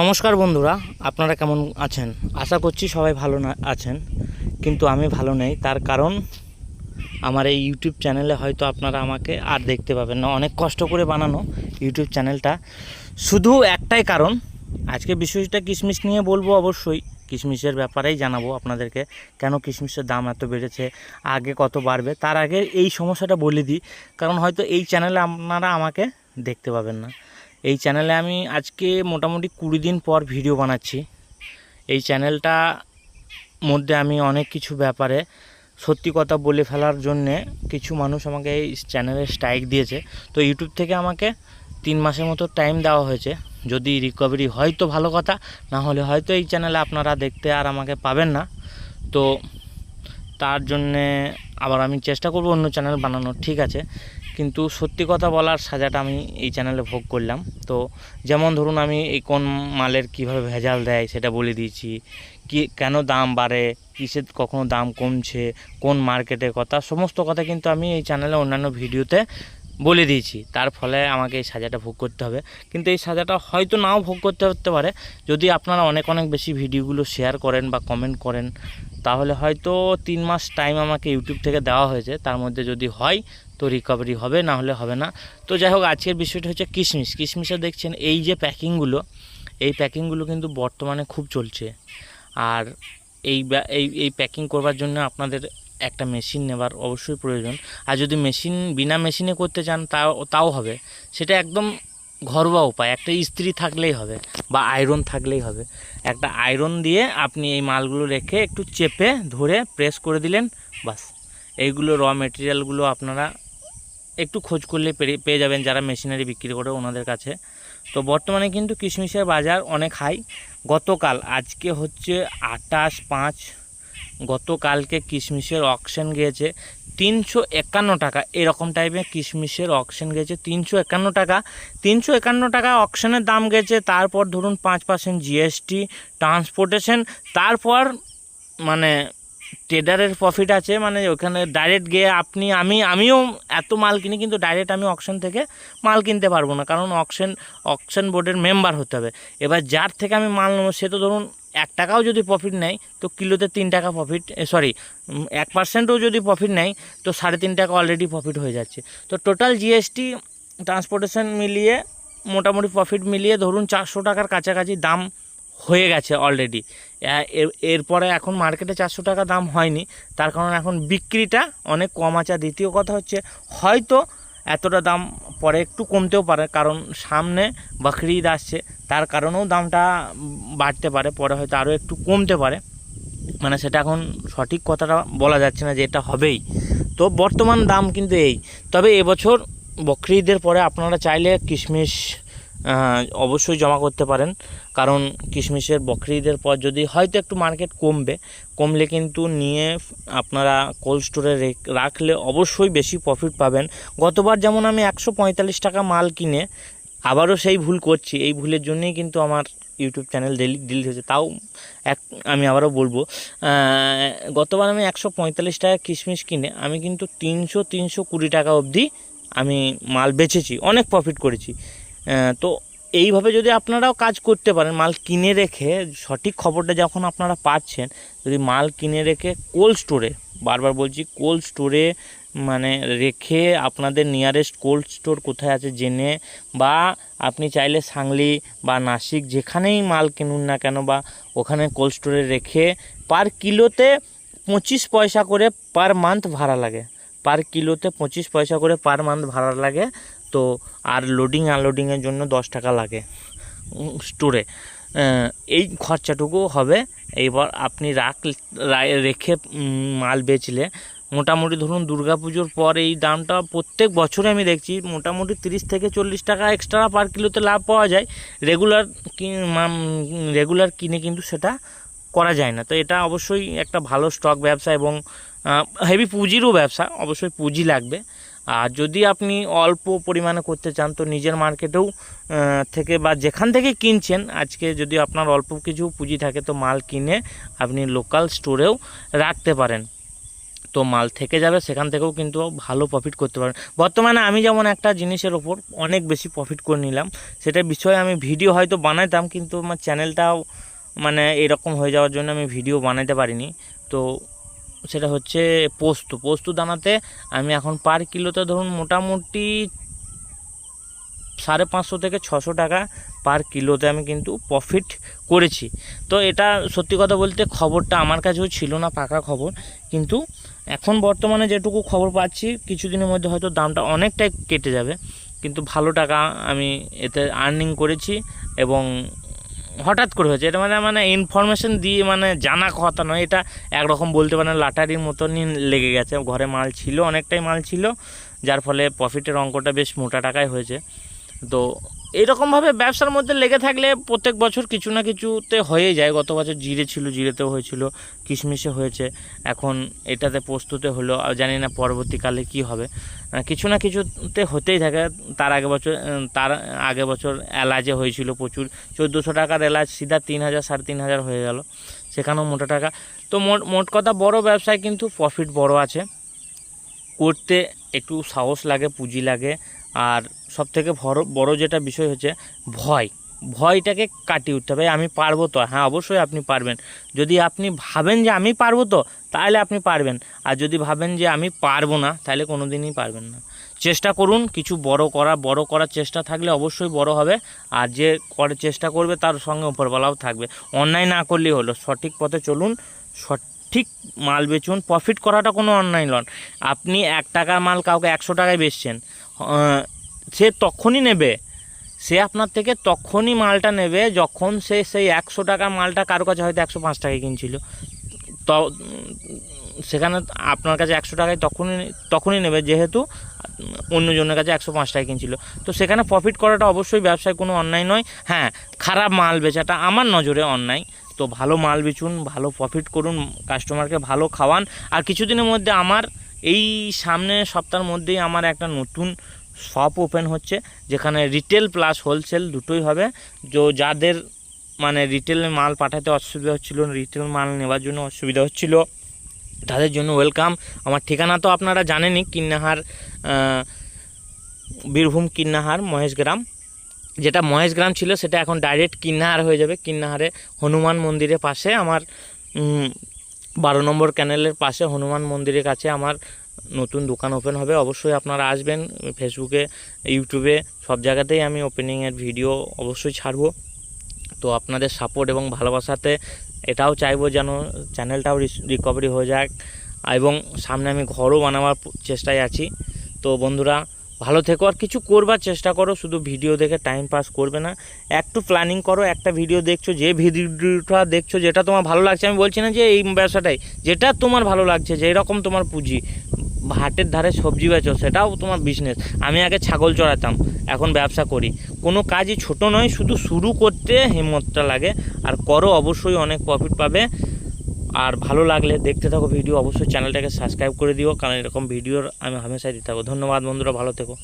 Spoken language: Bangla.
নমস্কার বন্ধুরা, আপনারা কেমন আছেন? আশা করছি সবাই ভালো না আছেন, কিন্তু আমি ভালো নেই। তার কারণ, আমার এই ইউটিউব চ্যানেলে হয়তো আপনারা আমাকে আর দেখতে পাবেন না। অনেক কষ্ট করে বানানো ইউটিউব চ্যানেলটা শুধু একটাই কারণ, আজকে বিষয়টা কিশমিশ নিয়ে বলব অবশ্যই। কিশমিশের ব্যাপারেই জানাব আপনাদেরকে, কেন কিশমিশের দাম এত বেড়েছে, আগে কত বাড়বে। তার আগে এই সমস্যাটা বলে দিই, কারণ হয়তো এই চ্যানেলে আপনারা আমাকে দেখতে পাবেন না। এই চ্যানেলে আমি আজকে মোটামুটি কুড়ি দিন পর ভিডিও বানাচ্ছি। এই চ্যানেলটা মধ্যে আমি অনেক কিছু ব্যাপারে সত্যি কথা বলে ফেলার জন্যে কিছু মানুষ আমাকে এই চ্যানেলে স্ট্রাইক দিয়েছে। তো ইউটিউব থেকে আমাকে তিন মাসের মতো টাইম দেওয়া হয়েছে। যদি রিকভারি হয় তো ভালো কথা, না হলে হয়তো এই চ্যানেলে আপনারা দেখতে আর আমাকে পাবেন না। তো তার জন্যে আবার আমি চেষ্টা করব অন্য চ্যানেল বানানোর, ঠিক আছে? কিন্তু সত্যি কথা বলার সাজাটা আমি এই চ্যানেলে ভোগ করলাম। তো যেমন ধরুন আমি এই কোন মালের কীভাবে ভেজাল দেয় সেটা বলে দিয়েছি, কি, কেন দাম বাড়ে, কিসের, কখনো দাম কমছে, কোন মার্কেটের কথা, সমস্ত কথা কিন্তু আমি এই চ্যানেলে অন্যান্য ভিডিওতে বলে দিয়েছি। তার ফলে আমাকে এই সাজাটা ভোগ করতে হবে। কিন্তু এই সাজাটা হয়তো নাও ভোগ করতে হতে পারে। যদি আপনারা অনেক অনেক বেশি ভিডিওগুলো শেয়ার করেন বা কমেন্ট করেন, তাহলে হয়তো তিন মাস টাইম আমাকে ইউটিউব থেকে দেওয়া হয়েছে। তার মধ্যে যদি হয় তো রিকভারি হবে, না হলে হবে না। তো যাই হোক, আজকের বিষয়টা হচ্ছে কিশমিশ। কিশমিশে দেখছেন এই যে প্যাকিংগুলো, এই প্যাকিংগুলো কিন্তু বর্তমানে খুব চলছে। আর এই এই এই প্যাকিং করবার জন্য আপনাদের একটা মেশিন নেবার অবশ্যই প্রয়োজন। আর যদি মেশিন, বিনা মেশিনে করতে চান, তাও তাও হবে। সেটা একদম ঘরোয়া উপায়। একটা ইস্ত্রি থাকলেই হবে বা আয়রন থাকলেই হবে। একটা আয়রন দিয়ে আপনি এই মালগুলো রেখে একটু চেপে ধরে প্রেস করে দিলেন, বাস। এইগুলো র মেটেরিয়ালগুলো আপনারা একটু খোঁজ করলে পেয়ে যাবেন যারা মেশিনারি বিক্রি করে ওনাদের কাছে। তো বর্তমানে কিন্তু কিশমিশের বাজার অনেক হাই। গতকাল, আজকে হচ্ছে আটাশ পাঁচ। গতকালকে কিশমিশের অকশন গিয়েছে তিনশো একান্ন টাকা। এরকম টাইপের কিশমিশের অকশন গেছে তিনশো একান্ন টাকা। তিনশো একান্ন টাকা অকশনের দাম গেছে তারপর ধরুন পাঁচ পার্সেন্ট জিএসটি ট্রান্সপোর্টেশন তারপর মানে ট্রেডারের প্রফিট আছে মানে ওখানে ডাইরেক্ট গিয়ে আপনি, আমি, আমিও এত মাল কিনি, কিন্তু ডাইরেক্ট আমি অকশন থেকে মাল কিনতে পারব না। কারণ অকশন অকশন বোর্ডের মেম্বার হতে হবে। এবার যার থেকে আমি মাল নেব, সে তো ধরুন এক টাকাও যদি প্রফিট নেয়, তো কিলোতে তিন টাকা প্রফিট সরি এক পার্সেন্টও যদি প্রফিট নেয়, তো সাড়ে তিন টাকা অলরেডি প্রফিট হয়ে যাচ্ছে। তো টোটাল জিএসটি ট্রান্সপোর্টেশন মিলিয়ে, মোটামুটি প্রফিট মিলিয়ে ধরুন চারশো টাকার কাছাকাছি দাম হয়ে গেছে অলরেডি এরপরে এখন মার্কেটে চারশো টাকা দাম হয়নি, তার কারণ এখন বিক্রিটা অনেক কম আছে। দ্বিতীয় কথা হচ্ছে, হয়তো এতটা দাম পরে একটু কমতেও পারে, কারণ সামনে বাকরি ঈদ আসছে, তার কারণেও দামটা বাড়তে পারে, পরে হয়তো আরও একটু কমতে পারে। মানে সেটা এখন সঠিক কথাটা বলা যাচ্ছে না যে এটা হবেই। তো বর্তমান দাম কিন্তু এই। তবে এবছর বকরি ঈদের পরে আপনারা চাইলে কিশমিশ অবশ্যই জমা করতে পারেন। কারণ কিশমিশের বকরি ঈদের পর যদি হয়তো একটু মার্কেট কমবে, কমলে কিন্তু নিয়ে আপনারা কোল্ড স্টোরে রাখলে অবশ্যই বেশি প্রফিট পাবেন। গতবার যেমন আমি একশো পঁয়তাল্লিশ টাকা মাল কিনে আবারও সেই ভুল করছি। এই ভুলের জন্যই কিন্তু আমার ইউটিউব চ্যানেল ডেলি ডিলিট হয়েছে। তাও এক, আমি আবারও বলব গতবার আমি একশো পঁয়তাল্লিশ টাকা কিশমিশ কিনে আমি কিন্তু তিনশো তিনশো কুড়ি টাকা অবধি আমি মাল বেচেছি, অনেক প্রফিট করেছি। তো এইভাবে যদি আপনারাও কাজ করতে পারেন, মাল কিনে রেখে, সঠিক খবরটা যখন আপনারা পাচ্ছেন, যদি মাল কিনে রেখে কোল্ড স্টোরে বারবার বলছি কোল্ড স্টোরে মানে রেখে আপনাদের নিয়ারেস্ট কোল্ড স্টোর কোথায় আছে জেনে, বা আপনি চাইলে সাংলি বা নাসিক যেখানেই মাল কিনুন না কেন, বা ওখানে কোল্ড স্টোরে রেখে পার কিলোতে পঁচিশ পয়সা করে পার মান্থ ভাড়া লাগে। পার কিলোতে পঁচিশ পয়সা করে পার মান্থ ভাড়া লাগে। তো আর লোডিং আনলোডিংয়ের জন্য দশ টাকা লাগে স্টোরে এই খরচাটুকু হবে। এইবার আপনি রাখ রেখে মাল বেচলে, মোটামুটি ধরুন দুর্গাপুজোর পর এই দামটা প্রত্যেক বছরে আমি দেখছি, মোটামুটি তিরিশ থেকে চল্লিশ টাকা এক্সট্রা পার কিলোতে লাভ পাওয়া যায়। রেগুলার রেগুলার কিনে কিন্তু সেটা করা যায় না। তো এটা অবশ্যই একটা ভালো স্টক ব্যবসা এবং হেভি পুঁজিরও ব্যবসা, অবশ্যই পুঁজি লাগবে। আর যদি আপনি অল্প পরিমাণে করতে চান, তো নিজের মার্কেটেও থেকে বা যেখান থেকে কিনছেন, আজকে যদি আপনার অল্প কিছু পুঁজি থাকে, তো মাল কিনে আপনি লোকাল স্টোরেও রাখতে পারেন। তো মাল থেকে যাবে, সেখান থেকেও কিন্তু ভালো প্রফিট করতে পারেন। বর্তমানে আমি যেমন একটা জিনিসের ওপর অনেক বেশি প্রফিট করে নিলাম সেটা বিষয়ে আমি ভিডিও হয়তো বানাইতাম, কিন্তু আমার চ্যানেলটাও মানে এরকম হয়ে যাওয়ার জন্য আমি ভিডিও বানাতে পারিনি। তো সেটা হচ্ছে পোস্ত। পোস্ত দানাতে আমি এখন পার কিলোতে ধরুন মোটামুটি সাড়ে পাঁচশো থেকে ছশো টাকা পার কিলোতে আমি কিন্তু প্রফিট করেছি। তো এটা সত্যি কথা বলতে খবরটা আমার কাছেও ছিল না, পাকা খবর। কিন্তু এখন বর্তমানে যেটুকু খবর পাচ্ছি, কিছুদিনের মধ্যে হয়তো দামটা অনেকটাই কেটে যাবে। কিন্তু ভালো টাকা আমি এতে আর্নিং করেছি এবং হঠাৎ করে হয়েছে। এটা মানে মানে ইনফরমেশন দিয়ে মানে জানা কথা নয়। এটা একরকম বলতে পারেন লাটারির মতনই লেগে গেছে। ঘরে মাল ছিল, অনেকটাই মাল ছিল, যার ফলে প্রফিটের অঙ্কটা বেশ মোটা টাকায় হয়েছে। তো এইরকমভাবে ব্যবসার মধ্যে লেগে থাকলে প্রত্যেক বছর কিছু না কিছুতে হয়েই যায়। গত বছর জিরে ছিল, জিরেতেও হয়েছিল, কিশমিশে হয়েছে। এখন এটাতে প্রস্তুতে হলো জানি না পরবর্তীকালে কি হবে। কিছু না কিছুতে হতেই থাকে। তার আগে বছর তার আগে বছর এলাচে হয়েছিল প্রচুর। চোদ্দোশো টাকার এলাচ, সিধা তিন হাজার, সাড়ে তিন হাজার হয়ে গেল। সেখানেও মোটা টাকা। তো মোট মোট কথা বড় ব্যবসায় কিন্তু প্রফিট বড় আছে। করতে একটু সাহস লাগে, পুঁজি লাগে। আর সব থেকে বড় যেটা বিষয় হচ্ছে ভয়। ভয়টাকে কাটিয়ে উঠতে হবে। আমি পারব তো? হ্যাঁ অবশ্যই আপনি পারবেন। যদি আপনি ভাবেন যে আমি পারব তো, তাহলে আপনি পারবেন। আর যদি ভাবেন যে আমি পারব না, তাহলে কোনো দিনই পারবেন না। চেষ্টা করুন, কিছু বড় করা, বড় করার চেষ্টা থাকলে অবশ্যই বড় হবে। আর যে করে, চেষ্টা করবে তার সঙ্গে উপরবেলাও থাকবে। অন্যায় না করলেই হলো। সঠিক পথে চলুন, সঠিক মাল বেচুন প্রফিট করাটা কোনো অন্যায় নয়। আপনি এক টাকার মাল কাউকে একশো টাকায় বেচছেন সে তখনই নেবে। সে আপনার থেকে তখনই মালটা নেবে যখন সে সেই একশো টাকার মালটা কারও কাছে হয়তো একশো পাঁচ টাকায় কিনছিল। তো, সেখানে আপনার কাছে একশো টাকায় তখনই তখনই নেবে যেহেতু অন্যজনের কাছে একশো পাঁচ টাকায় কিনছিল। তো সেখানে প্রফিট করাটা অবশ্যই ব্যবসায় কোনো অন্যায় নয়। হ্যাঁ খারাপ মাল বেচাটা আমার নজরে অন্যায়। তো ভালো মাল বেচুন, ভালো প্রফিট করুন কাস্টমারকে ভালো খাওয়ান। আর কিছুদিনের মধ্যে আমার এই সামনে সপ্তাহের মধ্যেই আমার একটা নতুন শপ ওপেন হচ্ছে, যেখানে রিটেল প্লাস হোলসেল দুটোই হবে। তো যাদের মানে রিটেল মাল পাঠাতে অসুবিধা হচ্ছিল রিটেল মাল নেওয়ার জন্য অসুবিধা হচ্ছিল, তাদের জন্য ওয়েলকাম আমার ঠিকানা তো আপনারা জানেনই, কিন্নাহার বীরভূম কিন্নাহার মহেশগ্রাম। যেটা মহেশগ্রাম ছিল, সেটা এখন ডাইরেক্ট কিন্নাহার হয়ে যাবে। কিন্নাহারে হনুমান মন্দিরের পাশে আমার বারো নম্বর ক্যানেলের পাশে হনুমান মন্দিরের কাছে আমার নতুন দোকান ওপেন হবে। অবশ্যই আপনারা আসবেন ফেসবুকে ইউটিউবে সব জায়গাতেই আমি ওপেনিংয়ের ভিডিও অবশ্যই ছাড়বো। তো আপনাদের সাপোর্ট এবং ভালোবাসাতে এটাও চাইব যেন চ্যানেলটাও রিকভারি হয়ে যাক। এবং সামনে আমি ঘরও বানাবার চেষ্টায় আছি। তো বন্ধুরা ভালো থেকো আর কিছু করবার চেষ্টা করো, শুধু ভিডিও দেখে টাইম পাস করবে না। একটু প্ল্যানিং করো, একটা ভিডিও দেখছ, যে ভিডিওটা দেখছ, যেটা তোমার ভালো লাগছে, আমি বলছি না যে এই ব্যবসাটাই, যেটা তোমার ভালো লাগছে যে এরকম তোমার পুঁজি, হাটের ধারে সবজি বেচো, সেটাও তোমার বিজনেস আমি আগে ছাগল চড়াতাম, এখন ব্যবসা করি। কোনো কাজই ছোট নয়, শুধু শুরু করতে হিম্মতটা লাগে, আর করো, অবশ্যই অনেক প্রফিট পাবে। আর ভালো লাগলে দেখতে থাকো ভিডিও, অবশ্যই চ্যানেলটাকে সাবস্ক্রাইব করে দিও, কারণ এরকম ভিডিওর আমি হামেশাই দিতে থাকব ধন্যবাদ বন্ধুরা, ভালো থেকো।